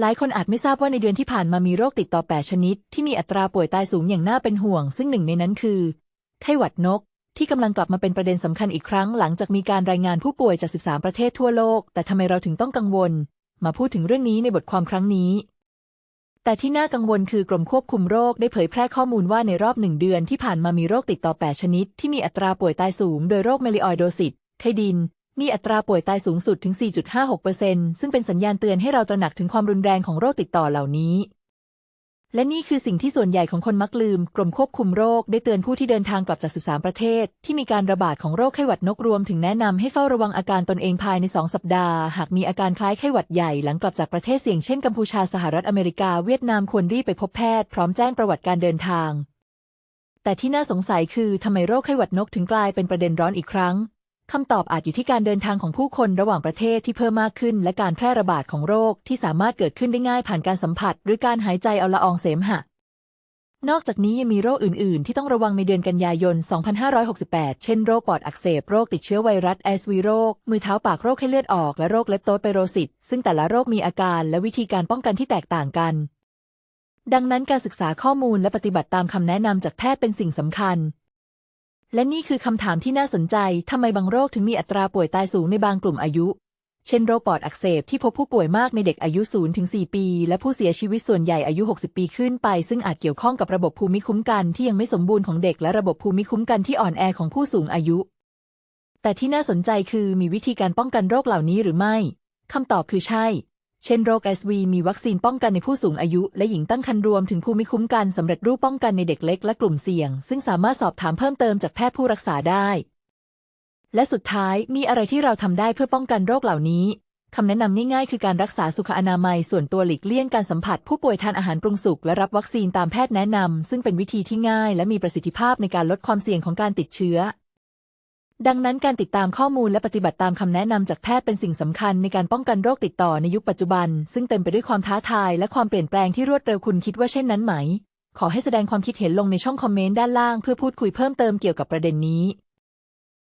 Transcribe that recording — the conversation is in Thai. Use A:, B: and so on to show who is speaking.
A: หลายคนอาจไม่ทราบว่าในเดือนที่ผ่านมามีโรคติดต่อ 8 ชนิด ที่มีอัตราป่วยตายสูงอย่างน่าเป็นห่วง ซึ่งหนึ่งในนั้นคือ ไข้หวัดนก ที่กำลังกลับมาเป็นประเด็นสำคัญอีกครั้งหลังจากมีการรายงานผู้ป่วยจาก 13 ประเทศทั่วโลก แต่ทำไมเราถึงต้องกังวล มาพูดถึงเรื่องนี้ในบทความครั้งนี้ แต่ที่น่ากังวลคือกรมควบคุมโรคได้เผยแพร่ข้อมูลว่าในรอบหนึ่งเดือนที่ผ่านมามีโรคติดต่อ 8 ชนิด ที่มีอัตราป่วยตายสูง โดยโรคเมลิออยโดซิสไข้ดิน มีอัตราป่วยตายสูงสุดถึง 4.56%ซึ่งเป็นสัญญาณเตือนให้เราตระหนักถึงความรุนแรงของโรคติดต่อเหล่านี้ และนี่คือสิ่งที่ส่วนใหญ่ของคนมักลืม กรมควบคุมโรคได้เตือนผู้ที่เดินทางกลับจาก 13 ประเทศ ที่มีการระบาดของโรคไข้หวัดนกรวมถึงแนะนำให้เฝ้าระวังอาการตนเองภายใน 2 สัปดาห์ หากมีอาการคล้ายไข้หวัดใหญ่หลังกลับจากประเทศเสี่ยงเช่นกัมพูชาสหรัฐอเมริกาเวียดนามควรรีบไปพบแพทย์พร้อมแจ้งประวัติการเดินทางแต่ที่น่าสงสัยคือทำไมโรคไข้หวัดนกถึงกลายเป็นประเด็นร้อนอีกครั้ง คำตอบอาจอยู่ที่การเดินทางของผู้คนระหว่างประเทศที่เพิ่มมากขึ้น และการแพร่ระบาดของโรคที่สามารถเกิดขึ้นได้ง่ายผ่านการสัมผัส หรือการหายใจเอาละอองเสมหะ นอกจากนี้ยังมีโรคอื่น ๆ ที่ต้องระวังในเดือนกันยายน 2568 เช่นโรคปอดอักเสบ โรคติดเชื้อไวรัสแอสวีโรค มือเท้าปากโรคไข้เลือดออก และโรคเลปโตสไปโรซิสซึ่งแต่ละโรคมีอาการและวิธีการป้องกันที่แตกต่างกันดังนั้นการศึกษาข้อมูลและปฏิบัติตามคำแนะนำจากแพทย์เป็นสิ่งสำคัญ และนี่คือคำถามที่น่าสนใจ ทำไมบางโรคถึงมีอัตราป่วยตายสูงในบางกลุ่มอายุ เช่นโรคปอดอักเสบที่พบผู้ป่วยมากในเด็กอายุ0ถึง4ปี และผู้เสียชีวิตส่วนใหญ่อายุ 60 ปีขึ้นไป ซึ่งอาจเกี่ยวข้องกับระบบภูมิคุ้มกันที่ยังไม่สมบูรณ์ของเด็กและระบบภูมิคุ้มกันที่อ่อนแอของผู้สูงอายุ แต่ที่น่าสนใจคือมีวิธีการป้องกันโรคเหล่านี้หรือไม่คำตอบคือใช่ เช่นโรค SV มีวัคซีนป้องกันในผู้สูงอายุ และหญิงตั้งครรภ์รวมถึงภูมิคุ้มกันสำเร็จรูปป้องกันในเด็กเล็กและกลุ่มเสี่ยง ซึ่งสามารถสอบถามเพิ่มเติมจากแพทย์ผู้รักษาได้ และสุดท้ายมีอะไรที่เราทำได้เพื่อป้องกันโรคเหล่านี้คำแนะนำง่ายๆ คือการรักษาสุขอนามัยส่วนตัวหลีกเลี่ยงการสัมผัสผู้ป่วยทานอาหารปรุงสุกและรับวัคซีนตามแพทย์แนะนำซึ่งเป็นวิธีที่ง่าย และมีประสิทธิภาพในการลดความเสี่ยงของการติดเชื้อ ดังนั้นการติดตามข้อมูลและปฏิบัติตามคำแนะนำจากแพทย์เป็นสิ่งสำคัญในการป้องกันโรคติดต่อในยุคปัจจุบัน ซึ่งเต็มไปด้วยความท้าทายและความเปลี่ยนแปลงที่รวดเร็วคุณคิดว่าเช่นนั้นไหม ขอให้แสดงความคิดเห็นลงในช่องคอมเมนต์ด้านล่างเพื่อพูดคุยเพิ่มเติมเกี่ยวกับประเด็นนี้